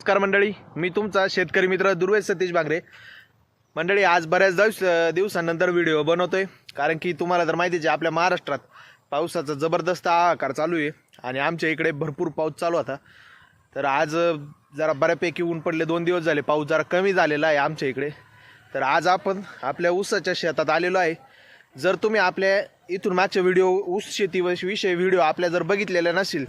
नमस्कार मंडळी मी तुमचा शेतकरी मित्र दुर्वेश सतीश बांगरे. मंडळी आज बऱ्याच दिवस दिवसानंतर व्हिडिओ बनवतोय. कारण की तुम्हाला तर माहितीच आहे आपल्या महाराष्ट्रात पावसाचा जबरदस्त आकार चालू आहे आणि आमच्या इकडे भरपूर पाऊस चालू होता. तर आज जरा बऱ्यापैकी ऊन पडले दोन दिवस झाले पाऊस जरा कमी झालेला आहे आमच्या इकडे. तर आज आपण आपल्या ऊसाच्या शेतात आलेलो आहे. जर तुम्ही आपल्या इथून मागच्या व्हिडिओ ऊस शेती विषयी व्हिडिओ आपल्या जर बघितलेल्या नसेल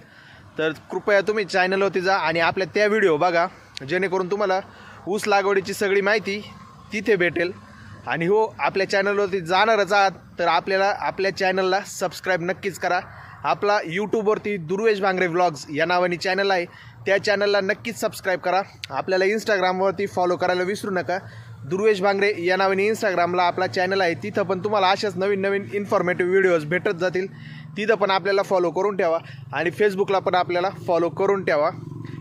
तर कृपया तुम्ही चॅनलवरती जा आणि आपल्या त्या व्हिडिओ बघा. जेणेकरून तुम्हाला ऊस लागवडीची सगळी माहिती तिथे भेटेल. आणि हो आपल्या चॅनलवरती जाणारच आहात तर आपल्याला आपल्या चॅनलला सबस्क्राईब नक्कीच करा. आपला यूट्यूबवरती दुर्वेश भांगरे व्लॉग्स या नावाने चॅनल आहे. त्या चॅनलला नक्कीच सबस्क्राईब करा. आपल्याला इंस्टाग्रामवरती फॉलो करायला विसरू नका. दुर्वेश भांगरे या नावाने इंस्टाग्रामला आपला चॅनल आहे. तिथं पण तुम्हाला अशाच नवीन नवीन इन्फॉर्मेटिव्ह व्हिडिओज भेटत जातील. तिथं पण आपल्याला फॉलो करून ठेवा आणि फेसबुकला पण आपल्याला फॉलो करून ठेवा.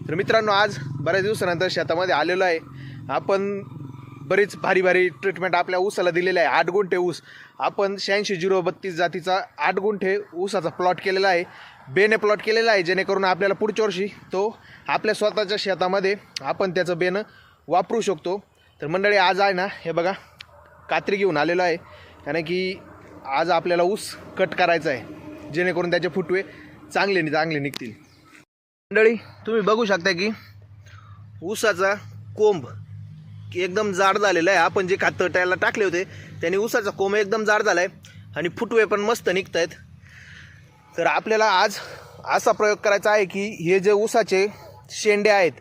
तर मित्रांनो आज बऱ्याच दिवसानंतर शेतामध्ये आलेलो आहे. आपण बरीच भारी भारी ट्रीटमेंट आपल्या ऊसाला दिलेलं आहे. आठ गुंठे ऊस. आपण शहाऐंशी झिरो बत्तीस जातीचा आठ गुंठे ऊसाचा प्लॉट केलेला आहे. बेने प्लॉट केलेला आहे जेणेकरून आपल्याला पुढच्या वर्षी तो आपल्या स्वतःच्या शेतामध्ये आपण त्याचं बेनं वापरू शकतो. तर मंडळी आज आहे ना हे बघा कात्री घेऊन आलेलो आहे. कारण की आज आपल्याला ऊस कट करायचा आहे. जेणेकरून त्याचे फुटवे चांगले नि चांगले निघतील. मंडळी तुम्ही बघू शकता की ऊसाचा कोंब एकदम जाड झालेला आहे. आपण जे खातं त्याला टाकले होते त्याने ऊसाचा कोंब एकदम जाड झाला आहे आणि फुटवे पण मस्त निघत आहेत. तर आपल्याला आज असा प्रयोग करायचा आहे की हे जे ऊसाचे शेंडे आहेत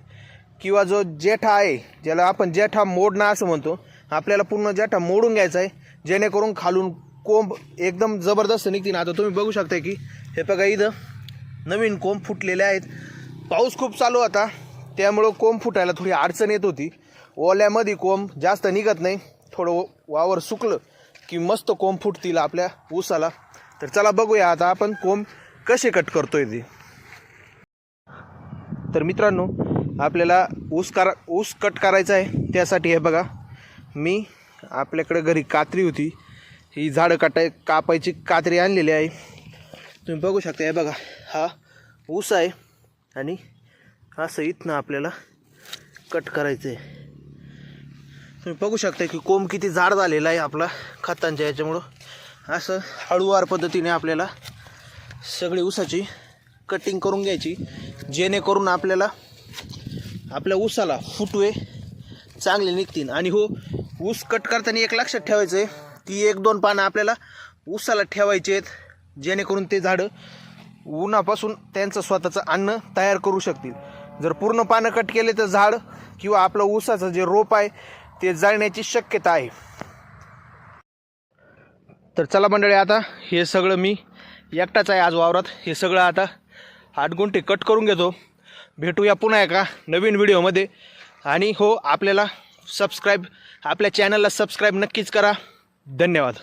किंवा जो जेठा आहे ज्याला आपण जेठा मोडणं असं म्हणतो आपल्याला पूर्ण जेठा मोडून घ्यायचा आहे जेणेकरून खालून कोंब एकदम जबरदस्त निघतील. आता तुम्ही बघू शकता की हे बघा इथं नवीन कोंब फुटलेले आहेत. पाऊस खूप चालू होता त्यामुळं कोंब फुटायला थोडी अडचण येत होती. ओल्यामध्ये कोंब जास्त निघत नाही थोडं वावर सुकलं की मस्त कोंब फुटतील आपल्या ऊसाला. तर चला बघूया आता आपण कोंब कसे कट करतोय ते. तर मित्रांनो आपल्याला ऊस करा ऊस कट करायचा आहे. त्यासाठी हे बघा मी आपल्याकडे घरी कात्री होती. ही झाडं काटाय कापायची कात्री आणलेली आहे. तुम्ही बघू शकता हे बघा हा ऊस आहे. आणि असं इथनं आपल्याला कट करायचं आहे तुम्ही बघू शकता की कोंब किती जाड झालेला आहे आपला खतांच्या याच्यामुळं. असं हळूवार पद्धतीने आपल्याला सगळी ऊसाची कटिंग करून घ्यायची जेणेकरून आपल्याला आपल्या ऊसाला फुटवे चांगले निघतील. आणि हो ऊस कट करताना एक लक्षात ठेवायचं आहे की एक दोन पानं आपल्याला ऊसाला ठेवायचे आहेत जेणेकरून ते झाडं उन्हापासून त्यांचं स्वतःचं अन्न तयार करू शकतील. जर पूर्ण पानं कट केले तर झाड किंवा आपलं ऊसाचं जे रोप आहे ते जाळण्याची शक्यता आहे. तर चला मंडळी आता हे सगळं मी एकटाच आहे आज वावरात. हे सगळं आता आठ गुंठे कट करून घेतो. भेटूया पुन्हा एका नवीन व्हिडिओमध्ये. आणि हो आपल्याला सबस्क्राईब आपल्या चॅनलला सबस्क्राईब नक्कीच करा. धन्यवाद.